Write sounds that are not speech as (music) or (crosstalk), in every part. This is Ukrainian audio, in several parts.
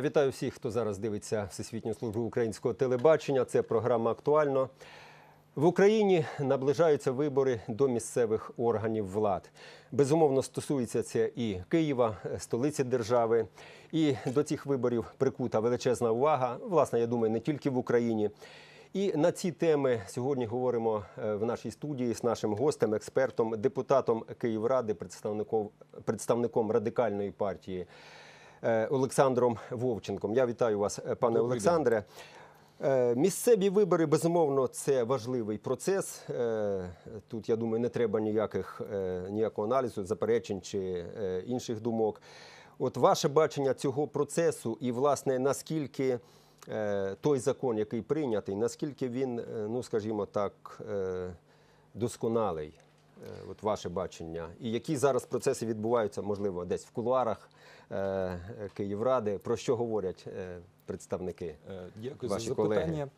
Я вітаю всіх, хто зараз дивиться Всесвітню службу українського телебачення. Це програма актуально. В Україні наближаються вибори до місцевих органів влад. Безумовно, стосується це і Києва, столиці держави. І до цих виборів прикута величезна увага. Власне, я думаю, не тільки в Україні. І на ці теми сьогодні говоримо е, в нашій студії з нашим гостем, експертом, депутатом Київради, представником, представником радикальної партії е, Олександром Вовченком. Я вітаю вас, е, пане Олександре. Е, Місцеві вибори, безумовно, це важливий процес. Е, Тут, я думаю, не треба ніяких, е, ніякого аналізу, заперечень чи е, інших думок. От ваше бачення цього процесу і, власне, наскільки е, той закон, який прийнятий, наскільки він, е, ну скажімо так, е, досконалий, Е, от ваше бачення, і які зараз процеси відбуваються, можливо, десь в кулуарах е, Київради, про що говорять е, представники? Е, Дякую Ваші за запитання. Колеги?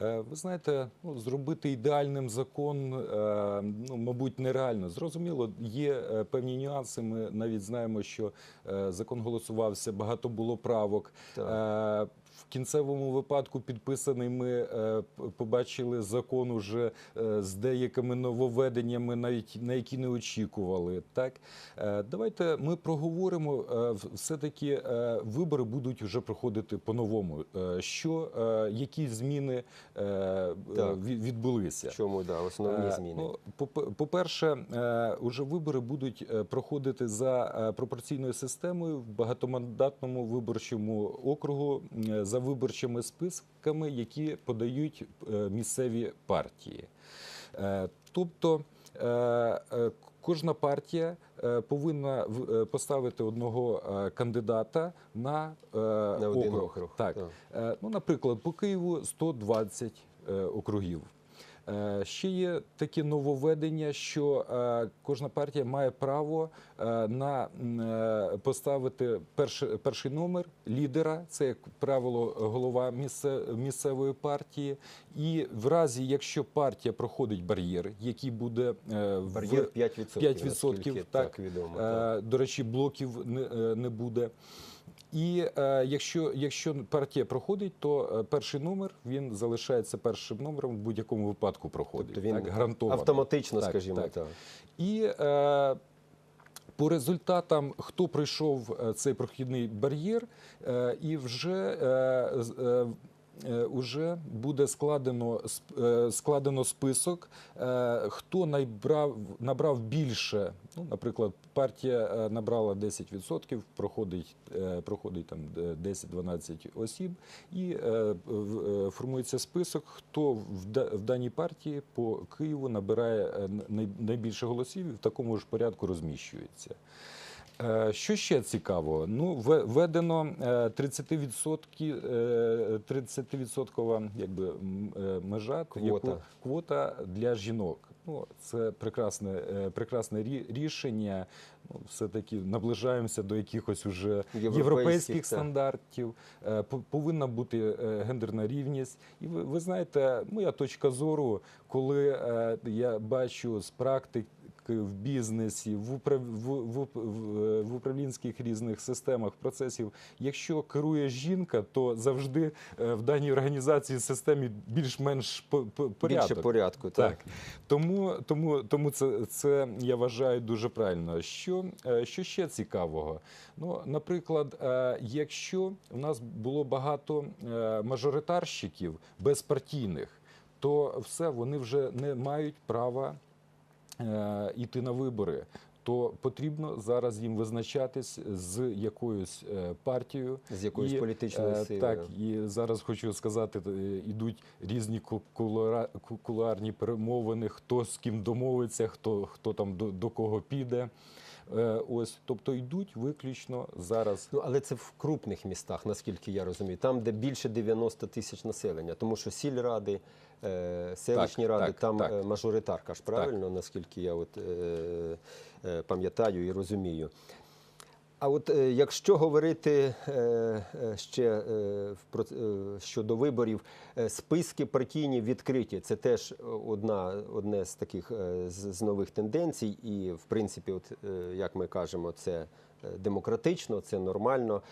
Ви знаєте, ну, зробити ідеальним закон, е, ну, мабуть, нереально. Зрозуміло, є е, певні нюанси. Ми навіть знаємо, що е, закон голосувався, багато було правок. Е, В кінцевому випадку підписаний ми е, побачили закон уже е, з деякими нововведеннями, навіть на які не очікували. Так Е, давайте ми проговоримо. е, Все-таки е, вибори будуть вже проходити по-новому. Що які зміни Так. відбулися? Чому да, основні зміни? Ну, по-перше, е, уже вибори будуть проходити за пропорційною системою в багатомандатному виборчому округу за виборчими списками, які подають е, місцеві партії. Е, Тобто е, кожна партія повинна поставити одного кандидата на, На округ. округ, Так. так. Ну, наприклад, по Києву 120 е, округів. Е, Ще є таке нововведення, що е, кожна партія має право е, на поставити перший, перший номер лідера, це як правило голова місце, місцевої партії. І в разі, якщо партія проходить бар'єр, який буде в- Бар'єр 5%. 5%, наскільки так. відомо. Так. До речі, блоків не буде. І е, якщо, якщо партія проходить, то е, перший номер він залишається першим номером в будь-якому випадку проходить. Тобто він так, гарантовано. автоматично, Так, скажімо так. так. І е, по результатам, хто пройшов е, цей прохідний бар'єр, е, і вже. Е, з- е, буде складено е, складено список, е, хто набрав набрав більше. Ну, наприклад, партія набрала 10%, проходить проходить там е, 10-12 осіб, і формується список, хто в да- даній партії по Києву набирає най- найбільше голосів і в такому ж порядку розміщується. Е, Що ще цікаво? Ну, ве- введено е, 30%, е, 30% якби, е, межа, Квота. яку- квота для жінок. Ну, це прекрасне, прекрасне рішення. Ну, все-таки наближаємося до якихось уже Європейських, європейських стандартів. Повинна бути гендерна рівність. І ви, ви знаєте, моя точка зору, коли я бачу з практики в бізнесі, в, управ... в, в, в, в управлінських різних системах процесів. Якщо керує жінка, то завжди е, в даній організації системі більш-менш по- по- порядок. Більше порядку, так. Так. Тому, тому, тому це, це я вважаю дуже правильно. Що, е, що ще цікавого? Ну, наприклад, е, якщо у нас було багато мажоритарщиків безпартійних, то все вони вже не мають права е, йти на вибори. То потрібно зараз їм визначатись з якоюсь е, партією, З якоюсь І, політичною Е, силою. Так, і зараз хочу сказати, ідуть різні ку- кулуарні перемовини, хто з ким домовиться, хто, хто там до, до кого піде. Ось, тобто йдуть виключно зараз. Ну, але це в крупних містах, наскільки я розумію, там, де більше 90 тисяч населення, тому що сільради, селищні Так, ради, так, там так. е, мажоритарка ж правильно, наскільки я от, е, е, пам'ятаю і розумію. А от е, якщо говорити е, е, ще е, е, щодо виборів, е, списки партійні відкриті. Це теж одна, одне з таких е, з, нових тенденцій. І, в принципі, от, е, як ми кажемо, це е, демократично, це нормально.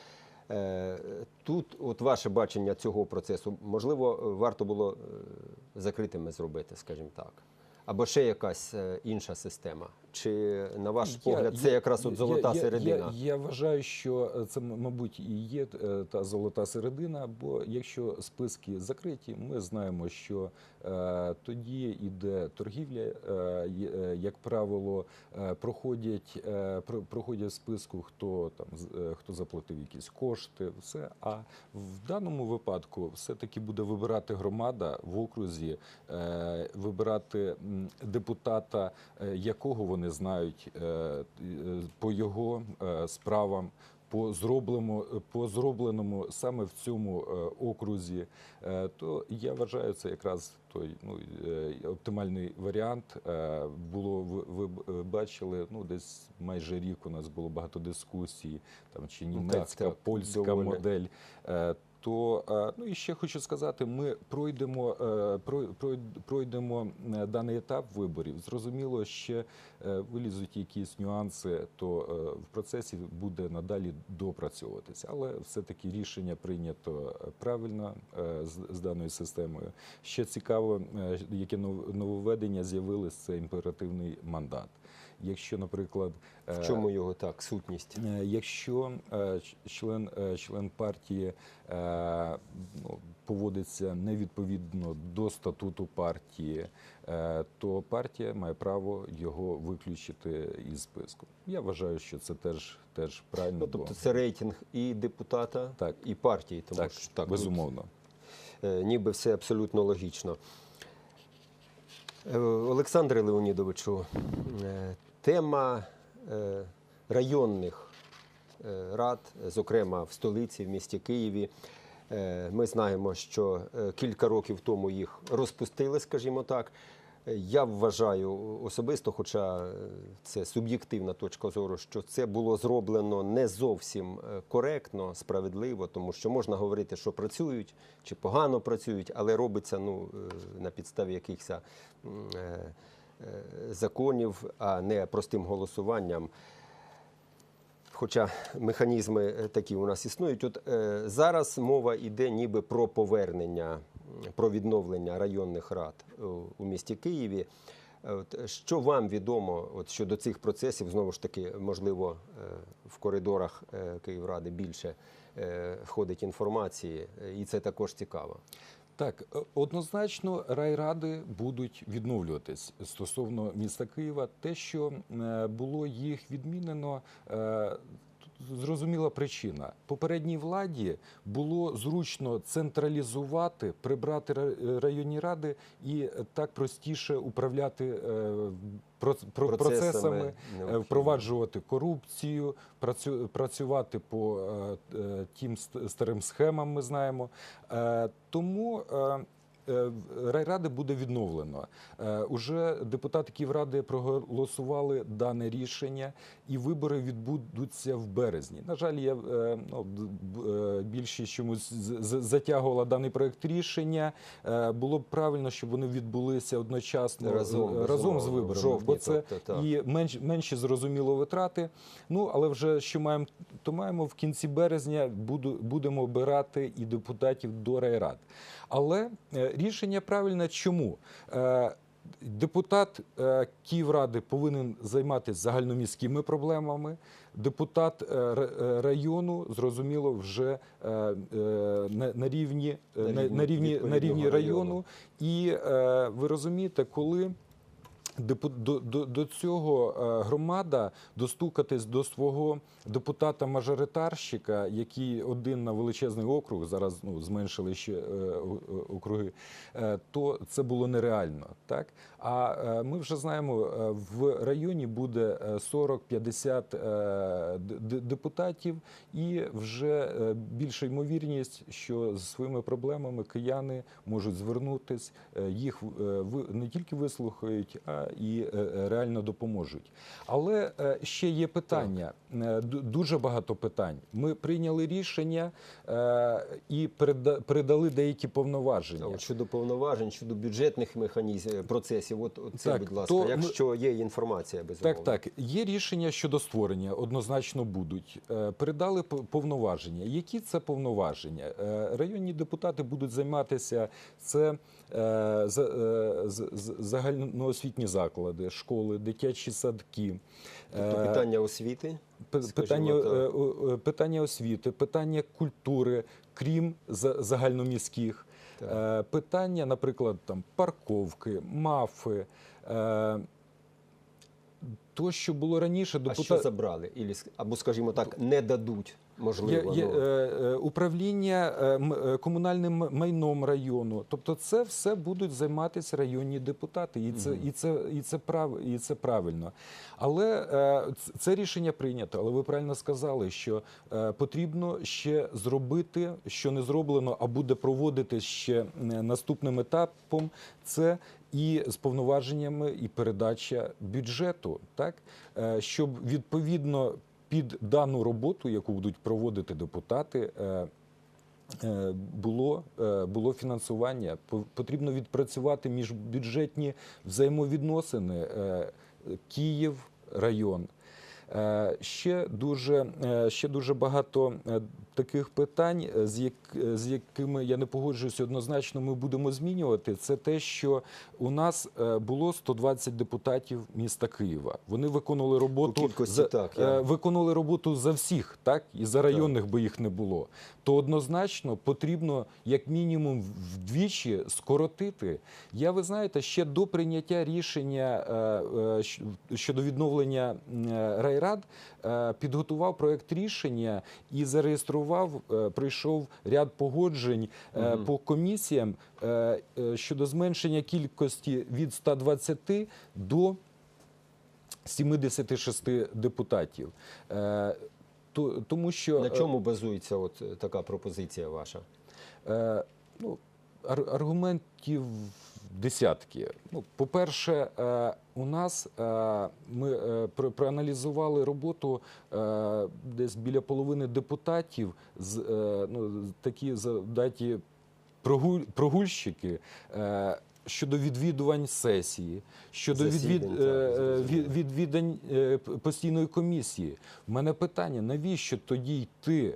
Е, Тут, от ваше бачення цього процесу, можливо, варто було е, закритими зробити, скажімо так. Або ще якась е, інша система. Чи, на ваш Я- погляд, це я- якраз от золота я, я- середина? Я, я вважаю, що е, це, мабуть, і є е, та золота середина, бо якщо списки закриті, ми знаємо, що е, тоді йде торгівля, е, як правило, е, проходять, е, про- проходять в списку, хто там е, хто заплатив якісь кошти, все. А в даному випадку все-таки буде вибирати громада в окрузі, е, вибирати депутата, е, якого вони знають е, е, по його справам. По зробленому, по зробленому саме в цьому окрузі, то я вважаю, це якраз той ну, оптимальний варіант. Було ви, ви бачили, ну десь майже рік у нас було багато дискусій, там чи німецька, так, польська доволі. модель. То е, ну і ще хочу сказати, ми пройдемо е, прой- прой- пройдемо е, даний етап виборів. Зрозуміло, ще вилізуть якісь нюанси, то в процесі буде надалі допрацьовуватися. Але все-таки рішення прийнято правильно з, даною системою. Ще цікаво, яке нов- нововведення з'явилось, це імперативний мандат. Якщо, наприклад, В е, чому його так, сутність? Е, Якщо е, член, член партії ну, поводиться невідповідно до статуту партії, то партія має право його виключити із списку. Я вважаю, що це теж, теж правильно. Ну, тобто це рейтинг і депутата, Так. і партії. Тому так, що так, безумовно. ніби все абсолютно логічно. Е, Олександре Леонідовичу, е, тема е, районних рад, зокрема в столиці, в місті Києві. Ми знаємо, що кілька років тому їх розпустили, скажімо так. Я вважаю особисто, хоча е, це суб'єктивна точка зору, що це було зроблено не зовсім е, коректно, справедливо, тому що можна говорити, що працюють чи погано працюють, але робиться ну, е, на підставі якихось законів, а не простим голосуванням. Хоча механізми такі у нас існують. От зараз мова йде ніби про повернення, про відновлення районних рад у, у місті Києві. Е, що вам відомо от, щодо цих процесів? Знову ж таки, можливо, е, в коридорах е, Київради більше е, ходить інформації, е, і це також цікаво. Так, е, однозначно райради будуть відновлюватись стосовно міста Києва. Те, що е, було їх відмінено. Е, Зрозуміла причина. Попередній владі було зручно централізувати, прибрати ра- районні ради і так простіше управляти е, проц- про- процесами, е, впроваджувати корупцію, працю- працювати по е, е, тим ст- старим схемам. Ми знаємо. Е, Тому е, е, райради буде відновлено. Е, Уже депутати Київради проголосували дане рішення, і вибори відбудуться в березні. На жаль, я е, ну, е, більшість чомусь затягувала даний проект рішення. Е, Було б правильно, щоб вони відбулися одночасно Разом, е, разом з виборами, жовтні, бо це тобто, і менш, менші зрозуміло витрати. Ну але вже що маємо, то маємо в кінці березня буду, будемо обирати і депутатів до райрад. Але е, рішення правильне чому? Е, Депутат е, Київради повинен займатися загальноміськими проблемами. Депутат е, району, зрозуміло, вже на, на рівні На на, рівні на рівні району. І ви розумієте, коли до, до, до цього е, громада достукатись до свого депутата-мажоритарщика, який один на величезний округ, зараз ну, зменшили ще е, округи, е, то це було нереально. Так? А ми вже знаємо, в районі буде е, 40-50 е, д- д- депутатів, і вже більша ймовірність, що з своїми проблемами кияни можуть звернутись, їх не тільки вислухають, а і е, реально допоможуть. Але е, ще є питання, е, дуже багато питань. Ми прийняли рішення і передали деякі повноваження. от щодо повноважень, щодо бюджетних механізмів, процесів, от, це, Так, будь ласка, то якщо є інформація, безумовно. Так, так. Є рішення щодо створення, однозначно будуть. Передали повноваження. Які це повноваження? Районні депутати будуть займатися це загальноосвітні заклади, школи, дитячі садки. Тобто питання освіти, питання, е, е, питання освіти, питання культури, крім за- загальноміських, Так. Е, питання, наприклад, там парковки, мафи. То, що було раніше, а що забрали? Або, скажімо так, не дадуть, можливо. є ну. е, е, управління е, е, комунальним майном району. Тобто, це все будуть займатися районні депутати, і це, і це, і це прав, і це правильно. Але е, це рішення прийнято. Але ви правильно сказали, що е, потрібно ще зробити, що не зроблено, а буде проводити ще наступним етапом. Це і з повноваженнями, і передача бюджету, так Е, щоб відповідно під дану роботу, яку будуть проводити депутати. е, е, Було, е, було фінансування. По- Потрібно відпрацювати міжбюджетні взаємовідносини Київ, район. Е, Ще дуже, е, ще дуже багато е, таких питань, з, як, з якими я не погоджуюся однозначно, ми будемо змінювати. Це те, що у нас було 120 депутатів міста Києва. Вони виконували роботу кількості за, так, я- виконували роботу за всіх, так і за районних, бо їх не було. То однозначно потрібно як мінімум вдвічі скоротити. Я ви знаєте, ще до прийняття рішення щодо відновлення м, е, е, підготував проект рішення і зареєстрував. е, Прийшов ряд погоджень е, по комісіям щодо зменшення кількості від 120 до 76 депутатів. Тому що На чому базується от така пропозиція ваша? Ну, аргументів десятки. Ну, по-перше, е, у нас е, ми е, про- проаналізували роботу десь біля половини депутатів з ну, такі прогуль, прогульщики. Щодо відвідувань сесії, щодо відвід, е, е, від, відвідань е, постійної комісії. У мене питання: навіщо тоді йти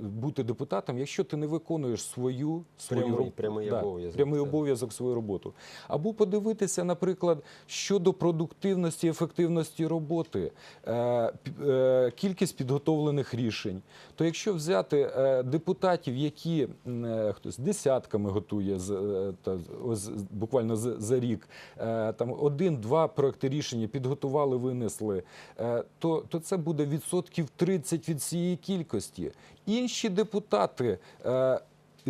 бути депутатом, якщо ти не виконуєш свою свою Прямий- роб- прямий обов'язок, прямий обов'язок свою роботу? Або подивитися, наприклад, щодо продуктивності, ефективності роботи, кількість підготовлених рішень. То якщо взяти депутатів, які хтось десятками готує з- ось буквально за, рік, е, там один-два проекти рішення підготували, винесли, е, то, то це буде відсотків 30 від цієї кількості. Інші депутати.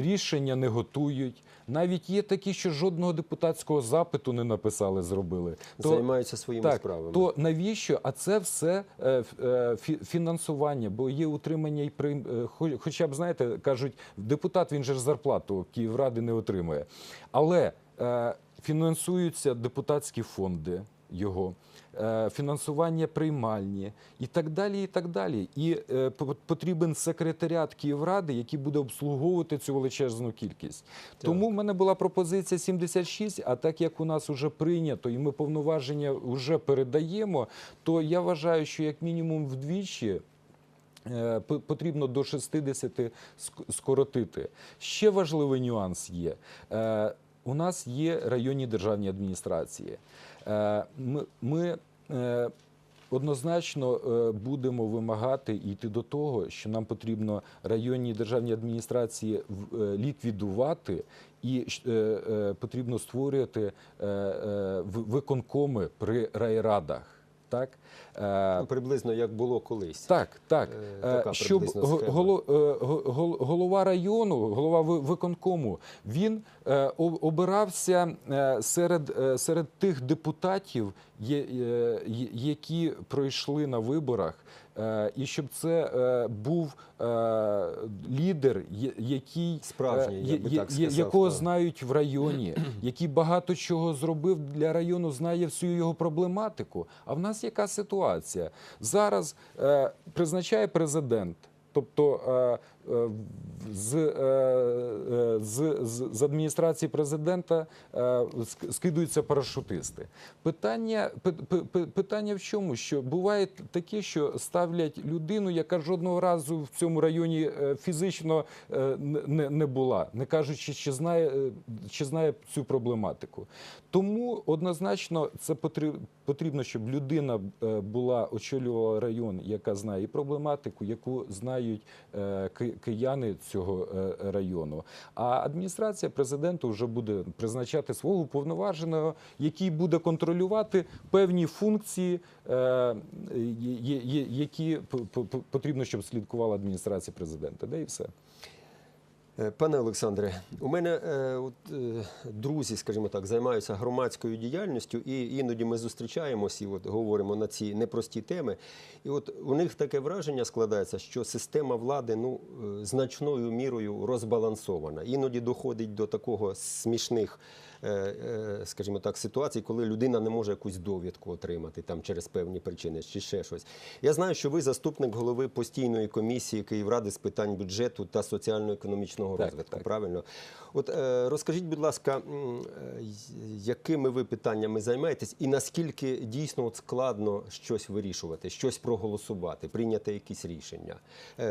Рішення не готують. Навіть є такі, що жодного депутатського запиту не написали, зробили. Займаються своїми так, справами. То навіщо? А це все е, е, фінансування, бо є утримання і прийм... е, Хоча б знаєте, кажуть, депутат він же ж зарплату Київради не отримує. Але е, фінансуються депутатські фонди його. Е, Фінансування приймальні і так далі, і так далі. І е, потрібен секретаріат Київради, який буде обслуговувати цю величезну кількість. Тому в мене була пропозиція 76, а так як у нас вже прийнято і ми повноваження вже передаємо, то я вважаю, що як мінімум вдвічі. е, Потрібно до 60 ск- скоротити. Ще важливий нюанс є. У нас є районні державні адміністрації. Е, Ми, е, однозначно е, будемо вимагати йти до того, що нам потрібно районні державні адміністрації ліквідувати, і потрібно створювати виконкоми при райрадах. Так? Е, Ну, приблизно як було колись. так, так. Е, Е, така Щоб голо- голова району, голова ви- виконкому, він обирався серед, серед тих депутатів, які пройшли на виборах і щоб це е, був е, лідер, який Справжній, е, я би так сказав, якого так. знають в районі, (clears throat) який багато чого зробив для району, знає всю його проблематику. А в нас яка ситуація? Зараз е, призначає президент. Тобто е, е, з, е, е, з, з, з адміністрації президента е, скидуються парашутисти. Питання, пи- пи- пи- питання в чому? Що буває таке, що ставлять людину, яка жодного разу в цьому районі е, фізично е, не- не, була, не кажучи, чи знає, е, чи знає цю проблематику. Тому однозначно це потрібно, щоб людина е, була очолювала район, яка знає і проблематику, яку знають е, кияни цього е, району. А адміністрація президента вже буде призначати свого уповноваженого, який буде контролювати певні функції, е, є- які потрібно, щоб слідкувала адміністрація президента. Де і все. Е, Пане Олександре, у мене е, от, е, друзі, скажімо так, займаються громадською діяльністю, і іноді ми зустрічаємось і от говоримо на ці непрості теми. І от у них таке враження складається, що система влади ну, е, значною мірою розбалансована. Іноді доходить до такого смішних. Е, е, Скажімо так, ситуацій, коли людина не може якусь довідку отримати там через певні причини чи ще щось. Я знаю, що ви заступник голови постійної комісії Київради з питань бюджету та соціально-економічного розвитку. так. Правильно, от е, розкажіть, будь ласка, якими ви питаннями займаєтесь, і наскільки дійсно от складно щось вирішувати, щось проголосувати, прийняти якісь рішення?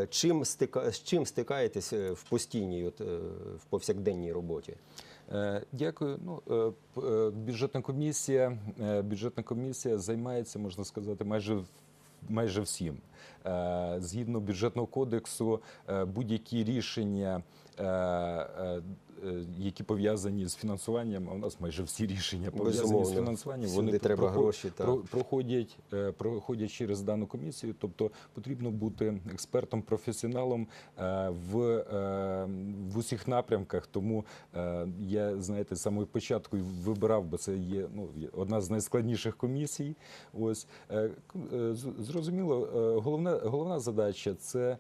Чим стика з чим стикаєтесь в постійній, от, в повсякденній роботі? Е, Дякую. Ну, е, е, бюджетна комісія, бюджетна комісія займається, можна сказати, майже майже всім. Згідно бюджетного кодексу, будь-які рішення. Е, Які пов'язані з фінансуванням, а у нас майже всі рішення пов'язані з фінансуванням. Всюди треба проход- гроші, про- проходять, е, проходять через дану комісію. Тобто потрібно бути експертом, професіоналом е, в, в усіх напрямках. Тому я знаєте, з самого початку вибирав, бо це є ну одна з найскладніших комісій. Ось зрозуміло, головна головна задача це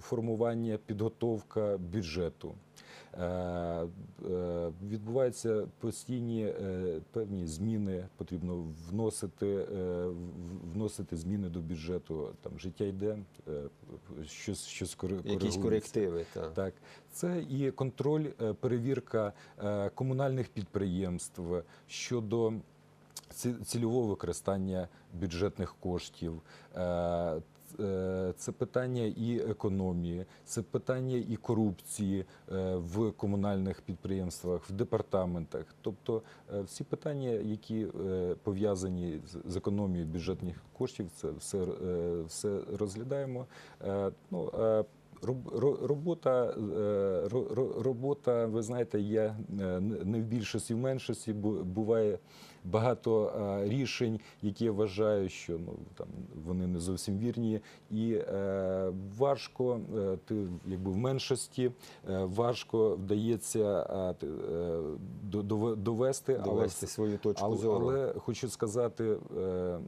формування, підготовка бюджету. Е, е, Відбуваються постійні е, певні зміни. Потрібно вносити, вносити зміни до бюджету. Там життя йде, щось щось Якісь корективи? Так. Так, це і контроль, перевірка комунальних підприємств щодо цільового використання бюджетних коштів. Е, Це питання і економії, це питання і корупції е, в комунальних підприємствах, в департаментах. Тобто е, всі питання, які пов'язані з- економією бюджетних коштів, це все, все розглядаємо. Ну, Роб- ро- Робота, ро- ро- робота, ви знаєте, є не в більшості, в меншості. Бу- Буває багато е, рішень, які я вважаю, що ну там вони не зовсім вірні, і е, важко, е, ти якби в меншості, е, важко вдається до- дове- довести, але Довести свою точку але, зору. але хочу сказати, е,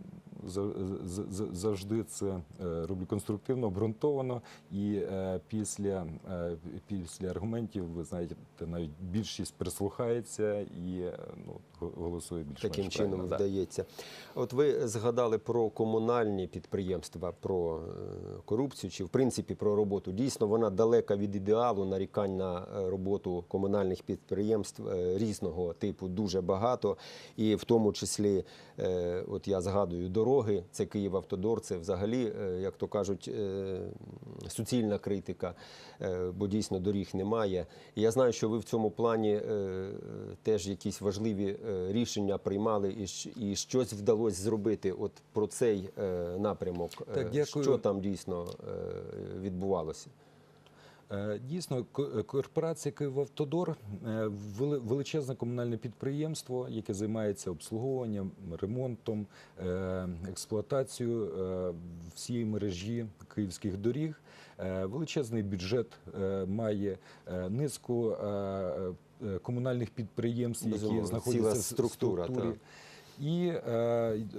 завжди це е, роблю конструктивно, обґрунтовано. І е, після, е, після аргументів, ви знаєте, навіть більшість прислухається і ну, голосує більш Таким чином вдається. От ви згадали про комунальні підприємства, про корупцію чи в принципі про роботу. Дійсно, вона далека від ідеалу. Нарікань на роботу комунальних підприємств різного типу дуже багато. І в тому числі, от я згадую, дороги, це Київавтодор, це взагалі, е, як то кажуть, е, суцільна критика, е, бо дійсно доріг немає. І я знаю, що ви в цьому плані теж якісь важливі рішення приймали і, щось вдалося зробити. От про цей напрямок, Так, дякую. що там дійсно відбувалося. Е, Дійсно, ко- корпорація «Київавтодор» е, вели- величезне комунальне підприємство, яке займається обслуговуванням, ремонтом, е, експлуатацією всієї мережі київських доріг. Величезний бюджет має низку комунальних підприємств, які знаходяться в структура, структурі. І, е,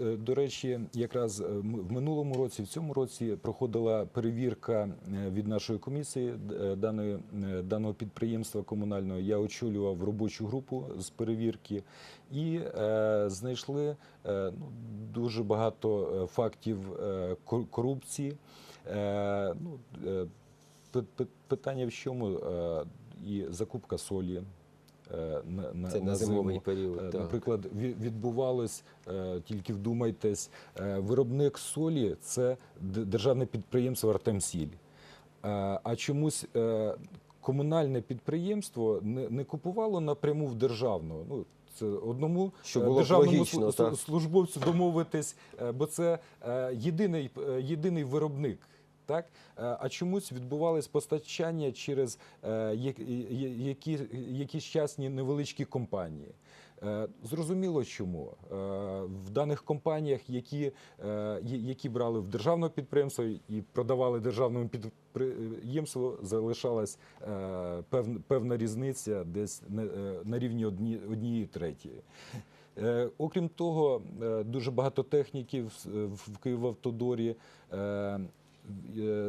е, до речі, якраз е, в минулому році, в цьому році проходила перевірка від нашої комісії даної, даного підприємства комунального. Я очолював робочу групу з перевірки і знайшли ну, дуже багато фактів корупції. Ну, пи- пи- питання в чому? І закупка солі. Е, На, на, Це на зиму. зимовий період. Е, так. Наприклад, ві- відбувалось, е, тільки вдумайтесь, виробник солі це державне підприємство Артемсіль. А чомусь комунальне підприємство не, не купувало напряму в державну. Ну, це одному Що було державному логічно, слу- так. службовцю домовитись, бо це єдиний, єдиний виробник. Так? Е, А чомусь відбувалось постачання через е, які, якісь частні невеличкі компанії. Е, Зрозуміло, чому в даних компаніях, які, які брали в державне підприємство і продавали державному підприємству, залишалась певна, різниця десь на, рівні одні, однієї третьої. Окрім того, дуже багато техніків в е,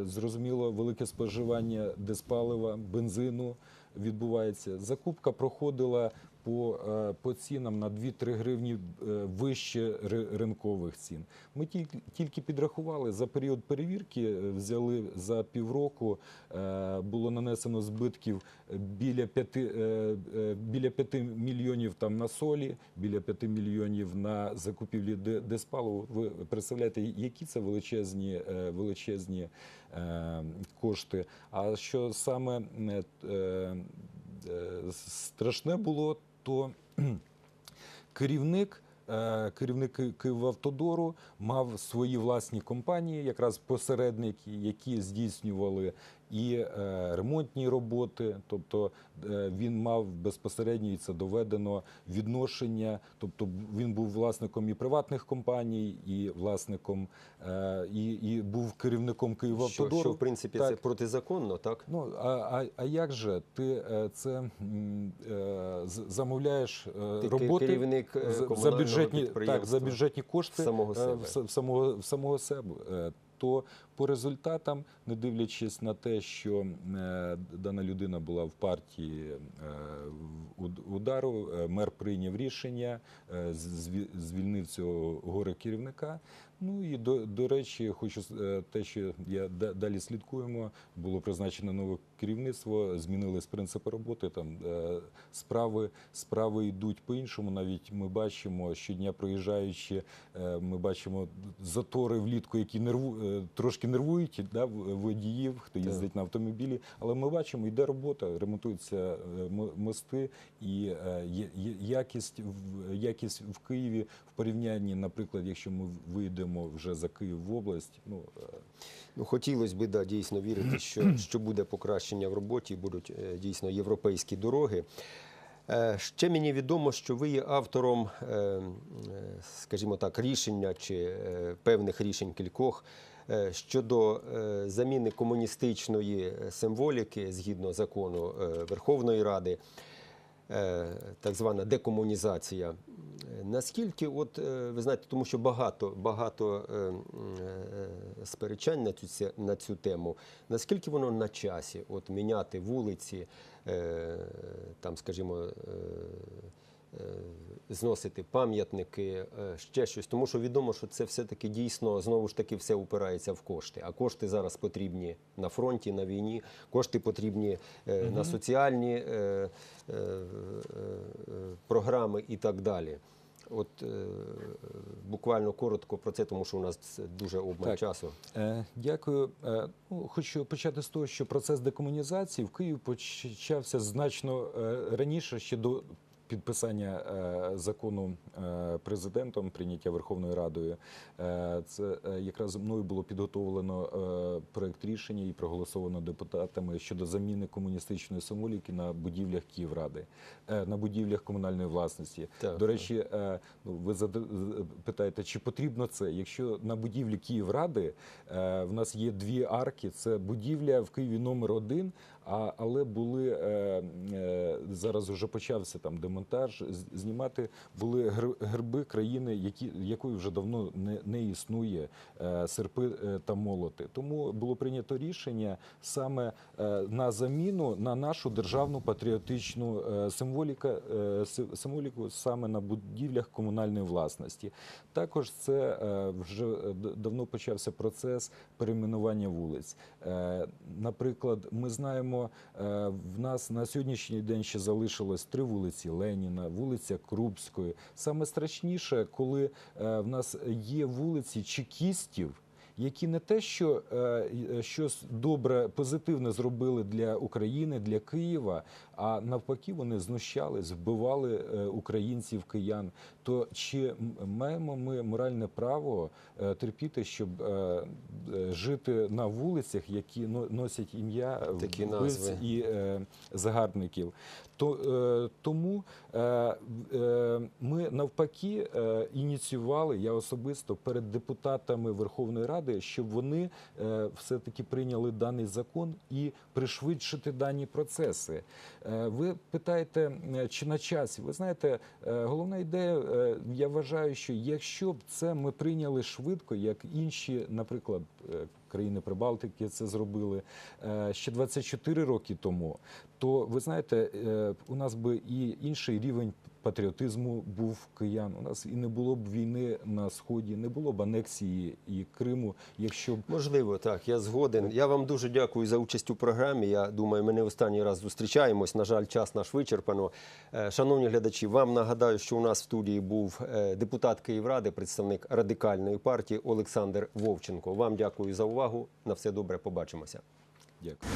Зрозуміло, велике споживання диспалива, бензину відбувається. Закупка проходила по, е, по цінам на 2-3 гривні е, вище ринкових цін. Ми тільки, підрахували за період перевірки, е, взяли за півроку, було нанесено збитків біля 5, біля 5 мільйонів там на солі, біля 5 мільйонів на закупівлі диспаливу. Ви представляєте, які це величезні, величезні кошти. А що саме страшне було, то (clears throat) керівник. е, Керівник Ки- Київавтодору мав свої власні компанії, якраз посередники, які здійснювали і е, ремонтні роботи. Тобто е, він мав безпосередньо і це доведено відношення. Тобто він був власником і приватних компаній, і власником е, і, і був керівником Що, Київавтодору. що в принципі Так. це протизаконно, так? Ну а, а, а як же ти це замовляєш Ти роботи керівник за- бюджетні так, за бюджетні кошти Самого себе. в с- в самого в самого себе. То по результатам, не дивлячись на те, що е, дана людина була в партії е, удару, е, мер прийняв рішення, звільнив цього горе керівника. Ну і до, до речі, хочу те, що я далі слідкуємо, було призначено нове керівництво, змінились принципи роботи. Там справи, справи йдуть по-іншому. Навіть ми бачимо щодня проїжджаючи, ми бачимо затори влітку, які нерву е, трошки нервують да, водіїв, хто Так. їздить на автомобілі. Але ми бачимо, йде робота, ремонтуються е, мости, і е, якість якість в Києві в порівнянні, наприклад, якщо ми вийдемо вже за Київ в область, ну е, Ну, хотілося б да, дійсно вірити, що, (clears throat) що буде покращення в роботі, будуть дійсно європейські дороги. Ще мені відомо, що ви є автором, скажімо так, рішення чи певних рішень кількох щодо е, заміни комуністичної символіки згідно закону е, Верховної Ради. е, Так звана декомунізація. Е, Наскільки, от е, ви знаєте, тому що багато багато е, е, сперечань на цю на цю тему. Наскільки воно на часі? От міняти вулиці, е, там, скажімо, е, е, зносити пам'ятники, е, ще щось. Тому що відомо, що це все-таки дійсно знову ж таки все упирається в кошти. А кошти зараз потрібні на фронті, на війні, кошти потрібні е, на соціальні е, е, е, е, програми і так далі. От е, буквально коротко про це, тому що у нас дуже обмаль Так. часу. Е, Дякую. Е, Ну, хочу почати з того, що процес декомунізації в Києві почався значно е, раніше, ще до підписання е, закону е, президентом, прийняття Верховною Радою. Е, Це якраз мною було підготовлено проект рішення і проголосовано депутатами щодо заміни комуністичної символіки на будівлях Київради, на будівлях комунальної власності. Так, До речі, ну, ви питаєте, чи потрібно це? Якщо на будівлі Київради в нас є дві арки, це будівля в Києві номер один, а, але були е, е, зараз вже почався там демонтаж знімати були гер- герби країни, які, якої вже давно не, не існує, е, серпи е, та молоти. Тому було прийнято рішення саме е, на заміну на нашу державну патріотичну е, символіка, е, символіку саме на будівлях комунальної власності. Також це е, вже е, давно почався процес перейменування вулиць. Е, Наприклад, ми знаємо, е, в нас на сьогоднішній день ще залишилось три вулиці Леніна, вулиця Крупської. Саме страшніше, коли е, в нас є вулиці чекістів. Які не те, що е, щось добре, позитивне зробили для України, для Києва, а навпаки, вони знущались, вбивали українців, киян. То чи маємо ми моральне право е, терпіти, щоб е, е, жити на вулицях, які но- носять ім'я вбивць і загарбників? То тому ми навпаки ініціювали я особисто перед депутатами Верховної Ради, щоб вони е, все-таки прийняли даний закон і пришвидшити дані процеси. Ви питаєте, чи на часі? Ви знаєте, головна ідея, я вважаю, що якщо б це ми прийняли швидко, як інші, наприклад, е, країни Прибалтики це зробили е, ще 24 роки тому, то ви знаєте, е, у нас би і інший рівень патріотизму був киян. У нас і не було б війни на сході, не було б анексії і Криму, якщо б Можливо, так, я згоден. Я вам дуже дякую за участь у програмі. Я думаю, ми не останній раз зустрічаємось. На жаль, час наш вичерпано. Е, Шановні глядачі, вам нагадаю, що у нас в студії був е, депутат Київради, представник радикальної партії Олександр Вовченко. Вам дякую за увагу. На все добре, побачимося. дякую.